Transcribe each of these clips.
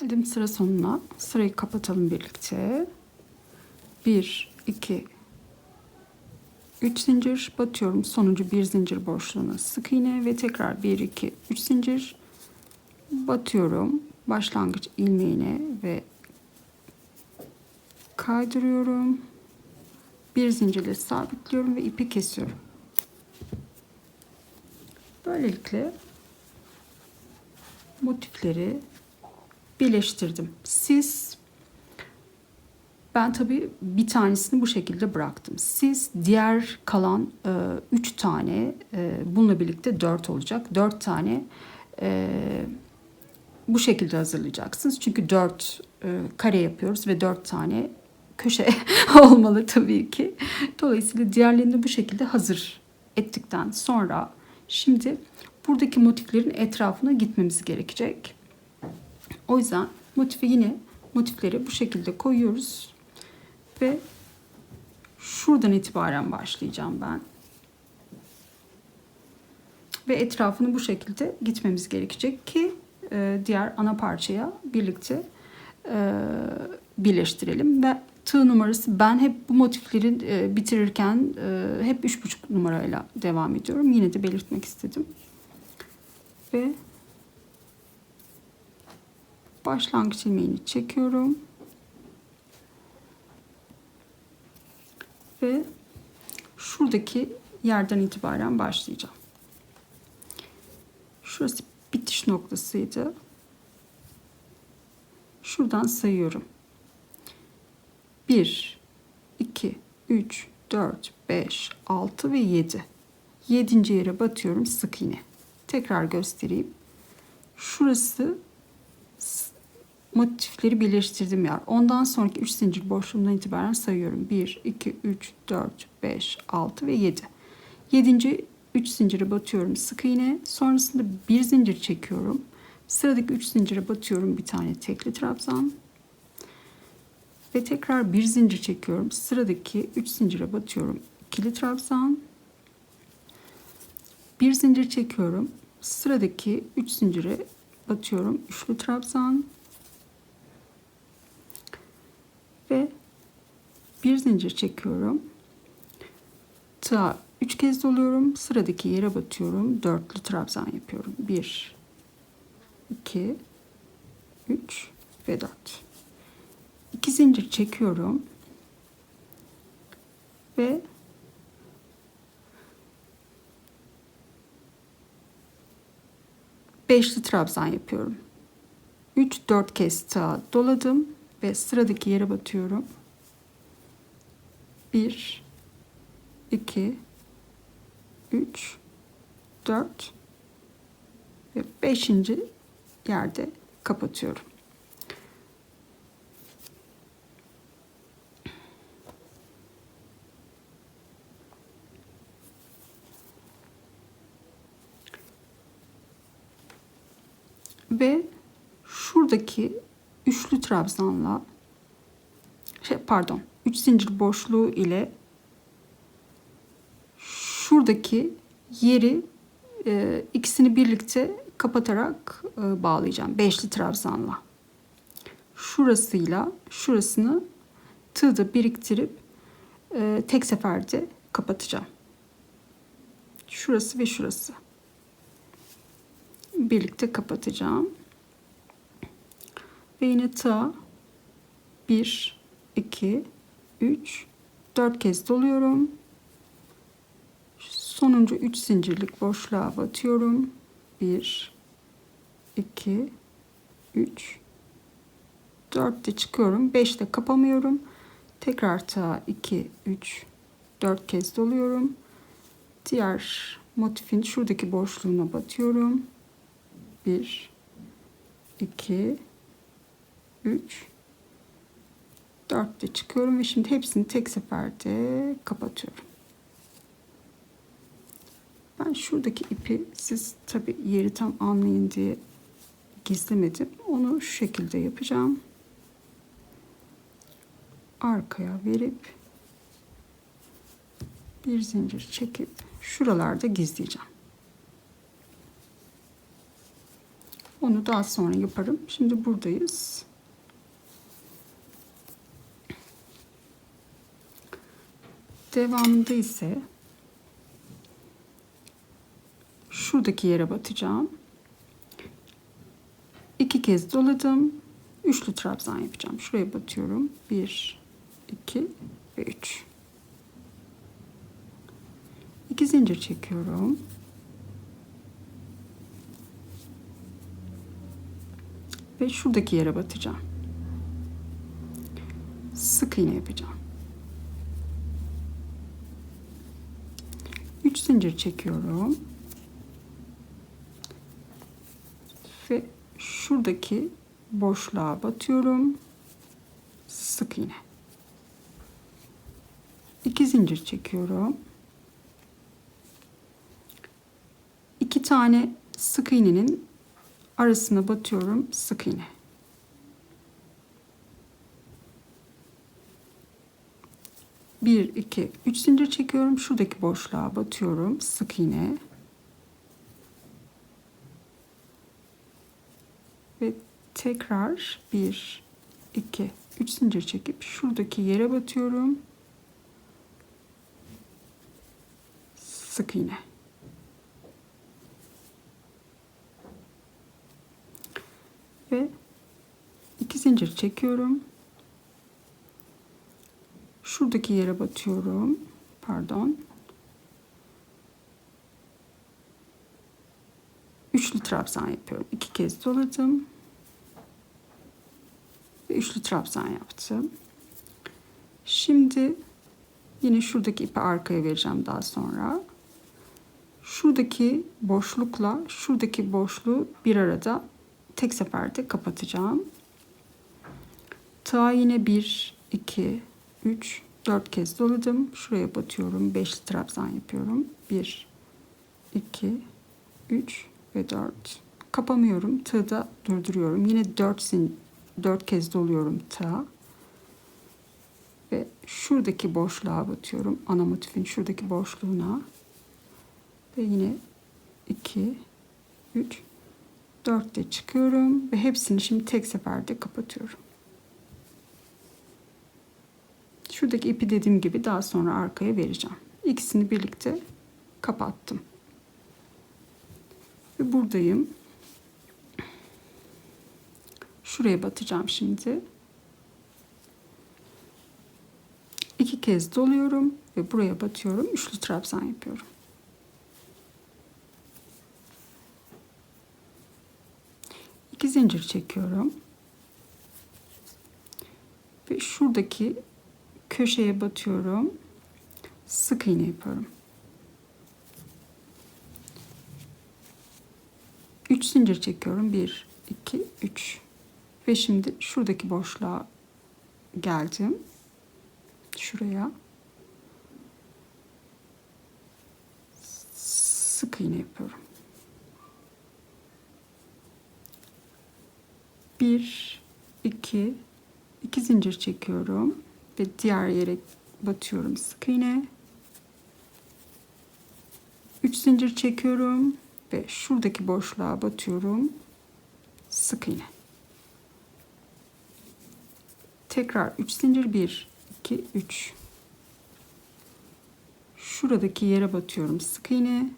Geldim sıra sonuna. Sırayı kapatalım birlikte. 1, 2, 3 zincir batıyorum. Sonuncu bir zincir boşluğuna sık iğne ve tekrar 1, 2, 3 zincir batıyorum. Başlangıç ilmeğine ve kaydırıyorum. Bir zincirle sabitliyorum ve ipi kesiyorum. Böylelikle motifleri birleştirdim. Siz ben tabii bir tanesini bu şekilde bıraktım. Siz diğer kalan 3 e, tane e, bununla birlikte 4 olacak. 4 tane e, bu şekilde hazırlayacaksınız. Çünkü 4 e, kare yapıyoruz ve 4 tane köşe olmalı tabii ki. Dolayısıyla diğerlerini bu şekilde hazır ettikten sonra şimdi buradaki motiflerin etrafına gitmemiz gerekecek. O yüzden motifi yine motifleri bu şekilde koyuyoruz ve şuradan itibaren başlayacağım ben. Ve etrafını bu şekilde gitmemiz gerekecek ki e, diğer ana parçaya birlikte e, birleştirelim ve tığ numarası ben hep bu motifleri e, bitirirken e, hep üç buçuk numarayla devam ediyorum. Yine de belirtmek istedim. Ve başlangıç ilmeğini çekiyorum. Ve şuradaki yerden itibaren başlayacağım. Şurası bitiş noktasıydı. Şuradan sayıyorum. 1, 2, 3, 4, 5, 6 ve 7. 7. yere batıyorum sık iğne. Tekrar göstereyim. Şurası motifleri birleştirdim yer. Ondan sonraki 3 zincir boşluğundan itibaren sayıyorum. 1, 2, 3, 4, 5, 6 ve 7. 7. 3 zincire batıyorum sık iğne. Sonrasında bir zincir çekiyorum. Sıradaki 3 zincire batıyorum bir tane tekli trabzan. Ve tekrar bir zincir çekiyorum. Sıradaki 3 zincire batıyorum. ikili trabzan. Bir zincir çekiyorum. Sıradaki 3 zincire batıyorum. Üçlü trabzan. Ve bir zincir çekiyorum. Tığa 3 kez doluyorum. Sıradaki yere batıyorum. Dörtlü trabzan yapıyorum. 1 2 3 ve 4. 2 zincir çekiyorum. Ve beşli trabzan yapıyorum. 3 4 kez tığa doladım ve sıradaki yere batıyorum. 1 2 3 4 ve 5. yerde kapatıyorum. Ve şuradaki üçlü trabzanla şey pardon, üç zincir boşluğu ile şuradaki yeri e, ikisini birlikte kapatarak e, bağlayacağım. Beşli trabzanla. Şurasıyla şurasını tığda biriktirip e, tek seferde kapatacağım. Şurası ve şurası. Birlikte kapatacağım. Ve yine tığa 1, 2, 3, 4 kez doluyorum. Sonuncu 3 zincirlik boşluğa batıyorum. 1, 2, 3, 4 de çıkıyorum. 5 de kapamıyorum. Tekrar tığa 2, 3, 4 kez doluyorum. Diğer motifin şuradaki boşluğuna batıyorum. 1, 2, 3, 4 de çıkıyorum ve şimdi hepsini tek seferde kapatıyorum. Ben şuradaki ipi siz tabi yeri tam anlayın diye gizlemedim. Onu şu şekilde yapacağım. Arkaya verip bir zincir çekip şuralarda gizleyeceğim. Onu daha sonra yaparım. Şimdi buradayız. Devamında ise şuradaki yere batacağım. İki kez doladım. Üçlü trabzan yapacağım. Şuraya batıyorum. Bir, iki ve üç. İki zincir çekiyorum. Ve şuradaki yere batacağım. Sık iğne yapacağım. Üç zincir çekiyorum. Ve şuradaki boşluğa batıyorum. Sık iğne. İki zincir çekiyorum. İki tane sık iğnenin arasına batıyorum. Sık iğne. Bir, iki, üç zincir çekiyorum. Şuradaki boşluğa batıyorum. Sık iğne. Ve tekrar bir, iki, üç zincir çekip şuradaki yere batıyorum. Sık iğne. Ve iki zincir çekiyorum. Şuradaki yere batıyorum. Pardon. Üçlü trabzan yapıyorum. İki kez doladım. Ve üçlü trabzan yaptım. Şimdi yine şuradaki ipi arkaya vereceğim daha sonra. Şuradaki boşlukla şuradaki boşluğu bir arada tek seferde kapatacağım. Ta yine 1, 2, 3, 4 kez doladım. Şuraya batıyorum. 5 trabzan yapıyorum. 1, 2, 3 ve 4. Kapamıyorum. Tığda durduruyorum. Yine 4, zin, 4 kez doluyorum tığ. Ve şuradaki boşluğa batıyorum. Ana motifin şuradaki boşluğuna. Ve yine 2, 3, 4'te çıkıyorum ve hepsini şimdi tek seferde kapatıyorum. Şuradaki ipi dediğim gibi daha sonra arkaya vereceğim. İkisini birlikte kapattım. Ve buradayım. Şuraya batacağım şimdi. İki kez doluyorum ve buraya batıyorum. Üçlü trabzan yapıyorum. İki zincir çekiyorum. Ve şuradaki köşeye batıyorum. Sık iğne yapıyorum. Üç zincir çekiyorum. Bir, iki, üç. Ve şimdi şuradaki boşluğa geldim. Şuraya. Sık iğne yapıyorum. Bir, iki, iki zincir çekiyorum ve diğer yere batıyorum sık iğne. Üç zincir çekiyorum ve şuradaki boşluğa batıyorum sık iğne. Tekrar üç zincir bir, iki, üç. Şuradaki yere batıyorum sık iğne.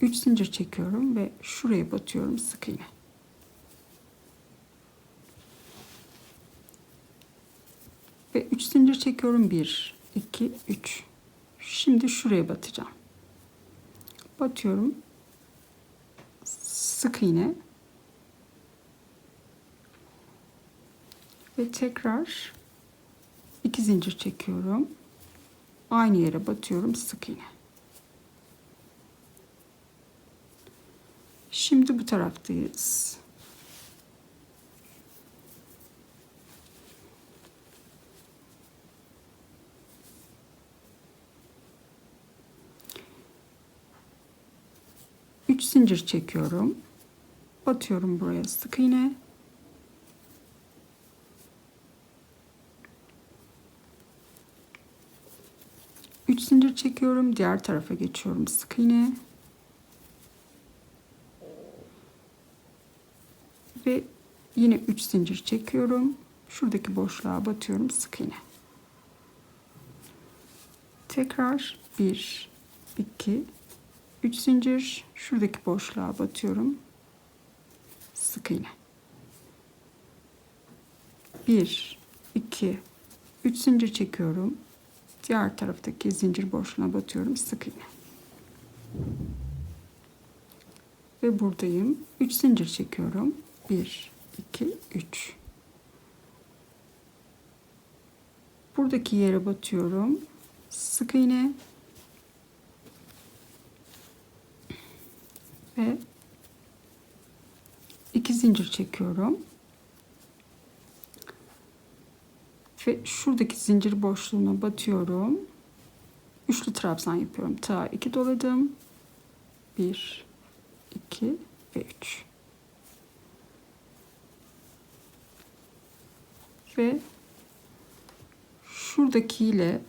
Üç zincir çekiyorum ve şuraya batıyorum sık iğne. Ve üç zincir çekiyorum. Bir, iki, üç. Şimdi şuraya batacağım. Batıyorum. Sık iğne. Ve tekrar iki zincir çekiyorum. Aynı yere batıyorum. Sık iğne. Şimdi bu taraftayız. Üç zincir çekiyorum. Batıyorum buraya sık iğne. 3 zincir çekiyorum. Diğer tarafa geçiyorum. Sık iğne. Ve yine 3 zincir çekiyorum. Şuradaki boşluğa batıyorum. Sık iğne. Tekrar 1 2 3 zincir şuradaki boşluğa batıyorum. Sık iğne. 1 2 3 zincir çekiyorum. Diğer taraftaki zincir boşluğuna batıyorum. Sık iğne. Ve buradayım. 3 zincir çekiyorum. 1 2 3 Buradaki yere batıyorum. Sık iğne. Ve iki zincir çekiyorum. Ve şuradaki zincir boşluğuna batıyorum. Üçlü trabzan yapıyorum. Ta iki doladım. Bir, iki ve üç. Ve şuradakiyle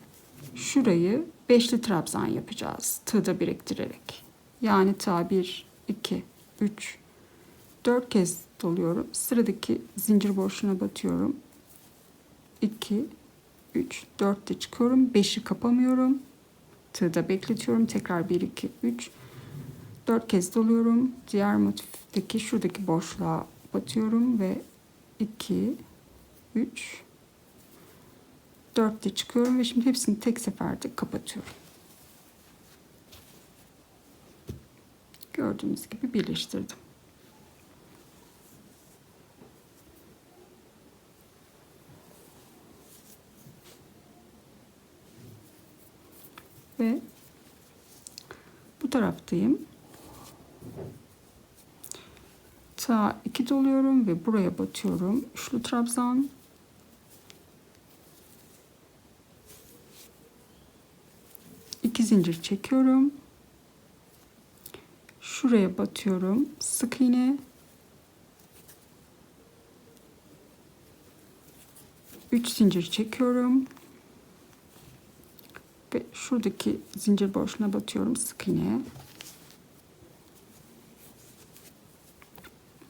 şurayı beşli trabzan yapacağız. Tığda biriktirerek. Yani ta bir, iki, üç, dört kez doluyorum. Sıradaki zincir boşluğuna batıyorum. 2, 3, 4 de çıkıyorum. 5'i kapamıyorum. Tığda bekletiyorum. Tekrar 1, 2, 3, 4 kez doluyorum. Diğer motifteki şuradaki boşluğa batıyorum ve 2, 3, 4 de çıkıyorum ve şimdi hepsini tek seferde kapatıyorum. Gördüğünüz gibi birleştirdim. ve bu taraftayım. Ta 2 doluyorum ve buraya batıyorum. Üçlü trabzan. İki zincir çekiyorum. Şuraya batıyorum. Sık iğne. Üç zincir çekiyorum ve şuradaki zincir boşluğuna batıyorum sık iğne.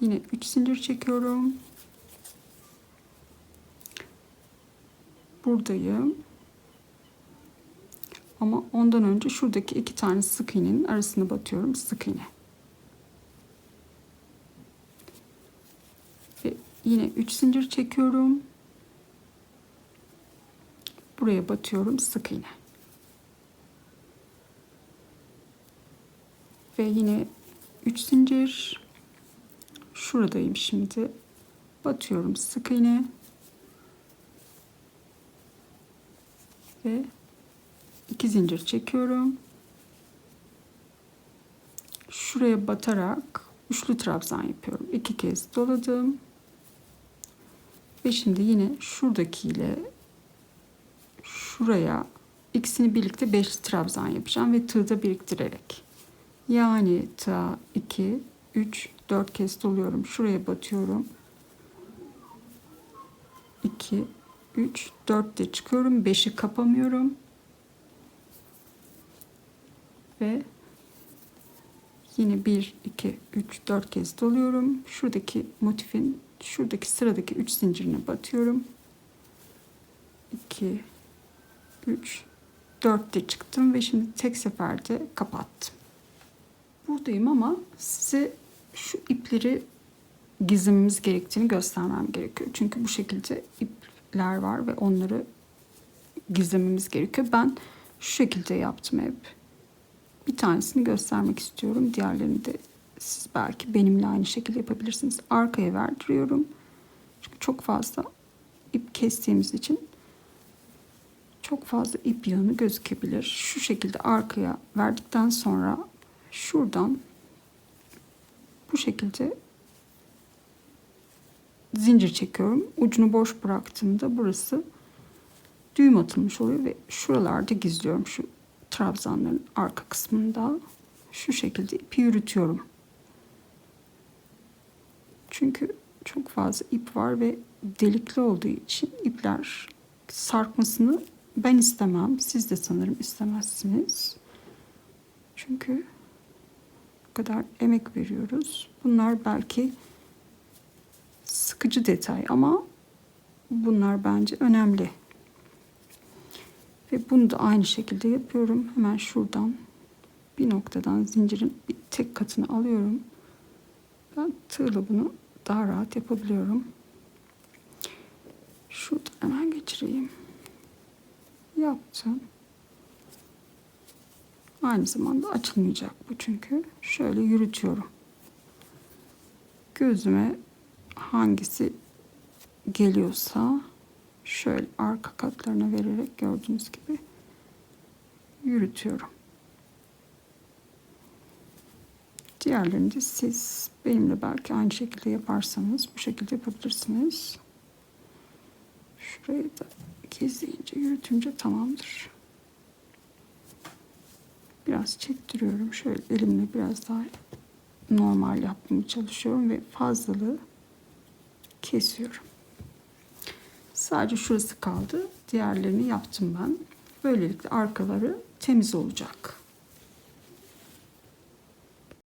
Yine 3 zincir çekiyorum. Buradayım. Ama ondan önce şuradaki iki tane sık iğnenin arasına batıyorum sık iğne. Ve yine 3 zincir çekiyorum. Buraya batıyorum sık iğne. ve yine 3 zincir. Şuradayım şimdi. Batıyorum sık iğne. Ve 2 zincir çekiyorum. Şuraya batarak üçlü trabzan yapıyorum. İki kez doladım ve şimdi yine şuradaki ile şuraya ikisini birlikte beşli trabzan yapacağım ve tığda biriktirerek yani ta 2, 3, 4 kez doluyorum. Şuraya batıyorum. 2, 3, 4 de çıkıyorum. 5'i kapamıyorum. Ve yine 1, 2, 3, 4 kez doluyorum. Şuradaki motifin şuradaki sıradaki 3 zincirine batıyorum. 2, 3, 4 de çıktım ve şimdi tek seferde kapattım buradayım ama size şu ipleri gizlememiz gerektiğini göstermem gerekiyor. Çünkü bu şekilde ipler var ve onları gizlememiz gerekiyor. Ben şu şekilde yaptım hep. Bir tanesini göstermek istiyorum. Diğerlerini de siz belki benimle aynı şekilde yapabilirsiniz. Arkaya verdiriyorum. Çünkü çok fazla ip kestiğimiz için çok fazla ip yığını gözükebilir. Şu şekilde arkaya verdikten sonra şuradan bu şekilde zincir çekiyorum. Ucunu boş bıraktığımda burası düğüm atılmış oluyor ve şuralarda gizliyorum şu trabzanların arka kısmında şu şekilde ipi yürütüyorum. Çünkü çok fazla ip var ve delikli olduğu için ipler sarkmasını Ben istemem. Siz de sanırım istemezsiniz. Çünkü bu kadar emek veriyoruz. Bunlar belki sıkıcı detay ama bunlar bence önemli. Ve bunu da aynı şekilde yapıyorum. Hemen şuradan bir noktadan zincirin bir tek katını alıyorum. Ben tığla bunu daha rahat yapabiliyorum. Şuradan hemen geçireyim. Yaptım. Aynı zamanda açılmayacak bu çünkü. Şöyle yürütüyorum. Gözüme hangisi geliyorsa şöyle arka katlarına vererek gördüğünüz gibi yürütüyorum. Diğerlerini de siz benimle belki aynı şekilde yaparsanız bu şekilde yapabilirsiniz. Şurayı da gizleyince yürütünce tamamdır. Biraz çektiriyorum. Şöyle elimle biraz daha normal yapmaya çalışıyorum ve fazlalığı kesiyorum. Sadece şurası kaldı. Diğerlerini yaptım ben. Böylelikle arkaları temiz olacak.